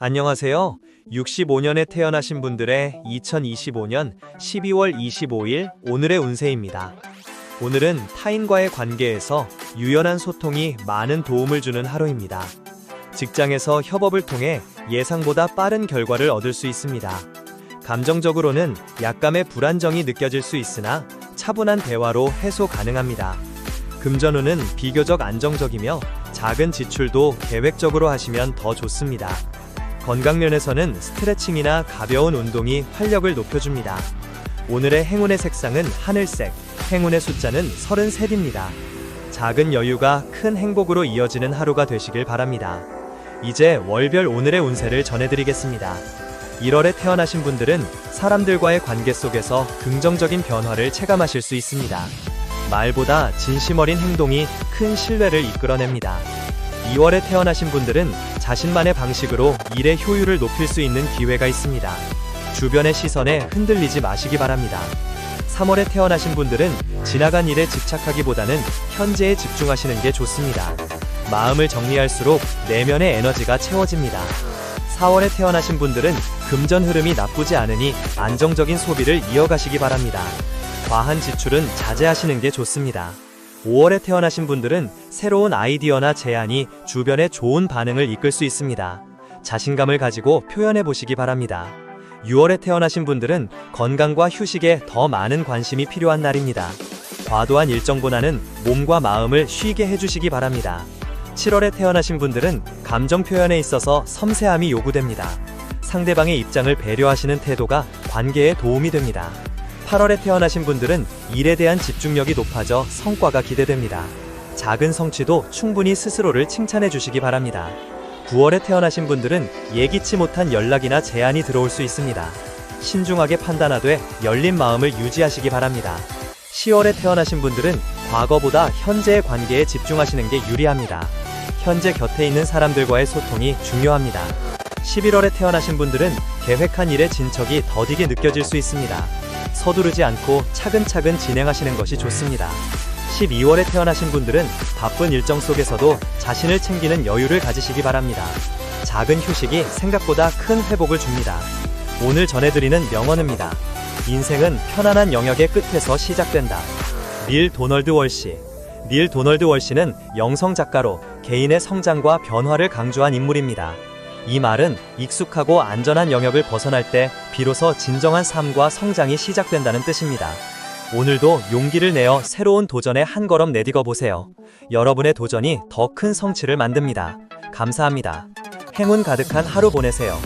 안녕하세요. 65년에 태어나신 분들의 2025년 12월 25일 오늘의 운세입니다. 오늘은 타인과의 관계에서 유연한 소통이 많은 도움을 주는 하루입니다. 직장에서 협업을 통해 예상보다 빠른 결과를 얻을 수 있습니다. 감정적으로는 약간의 불안정이 느껴질 수 있으나 차분한 대화로 해소 가능합니다. 금전운은 비교적 안정적이며 작은 지출도 계획적으로 하시면 더 좋습니다. 건강면에서는 스트레칭이나 가벼운 운동이 활력을 높여줍니다. 오늘의 행운의 색상은 하늘색, 행운의 숫자는 33입니다. 작은 여유가 큰 행복으로 이어지는 하루가 되시길 바랍니다. 이제 월별 오늘의 운세를 전해드리겠습니다. 1월에 태어나신 분들은 사람들과의 관계 속에서 긍정적인 변화를 체감하실 수 있습니다. 말보다 진심 어린 행동이 큰 신뢰를 이끌어냅니다. 2월에 태어나신 분들은 자신만의 방식으로 일의 효율을 높일 수 있는 기회가 있습니다. 주변의 시선에 흔들리지 마시기 바랍니다. 3월에 태어나신 분들은 지나간 일에 집착하기보다는 현재에 집중하시는 게 좋습니다. 마음을 정리할수록 내면의 에너지가 채워집니다. 4월에 태어나신 분들은 금전 흐름이 나쁘지 않으니 안정적인 소비를 이어가시기 바랍니다. 과한 지출은 자제하시는 게 좋습니다. 5월에 태어나신 분들은 새로운 아이디어나 제안이 주변에 좋은 반응을 이끌 수 있습니다. 자신감을 가지고 표현해 보시기 바랍니다. 6월에 태어나신 분들은 건강과 휴식에 더 많은 관심이 필요한 날입니다. 과도한 일정보다는 몸과 마음을 쉬게 해주시기 바랍니다. 7월에 태어나신 분들은 감정 표현에 있어서 섬세함이 요구됩니다. 상대방의 입장을 배려하시는 태도가 관계에 도움이 됩니다. 8월에 태어나신 분들은 일에 대한 집중력이 높아져 성과가 기대됩니다. 작은 성취도 충분히 스스로를 칭찬해 주시기 바랍니다. 9월에 태어나신 분들은 예기치 못한 연락이나 제안이 들어올 수 있습니다. 신중하게 판단하되 열린 마음을 유지하시기 바랍니다. 10월에 태어나신 분들은 과거보다 현재의 관계에 집중하시는 게 유리합니다. 현재 곁에 있는 사람들과의 소통이 중요합니다. 11월에 태어나신 분들은 계획한 일의 진척이 더디게 느껴질 수 있습니다. 서두르지 않고 차근차근 진행하시는 것이 좋습니다. 12월에 태어나신 분들은 바쁜 일정 속에서도 자신을 챙기는 여유를 가지시기 바랍니다. 작은 휴식이 생각보다 큰 회복을 줍니다. 오늘 전해드리는 명언입니다. 인생은 편안한 영역의 끝에서 시작된다. 닐 도널드 월시. 닐 도널드 월시는 영성 작가로 개인의 성장과 변화를 강조한 인물입니다. 이 말은 익숙하고 안전한 영역을 벗어날 때 비로소 진정한 삶과 성장이 시작된다는 뜻입니다. 오늘도 용기를 내어 새로운 도전에 한 걸음 내디뎌 보세요. 여러분의 도전이 더 큰 성취를 만듭니다. 감사합니다. 행운 가득한 하루 보내세요.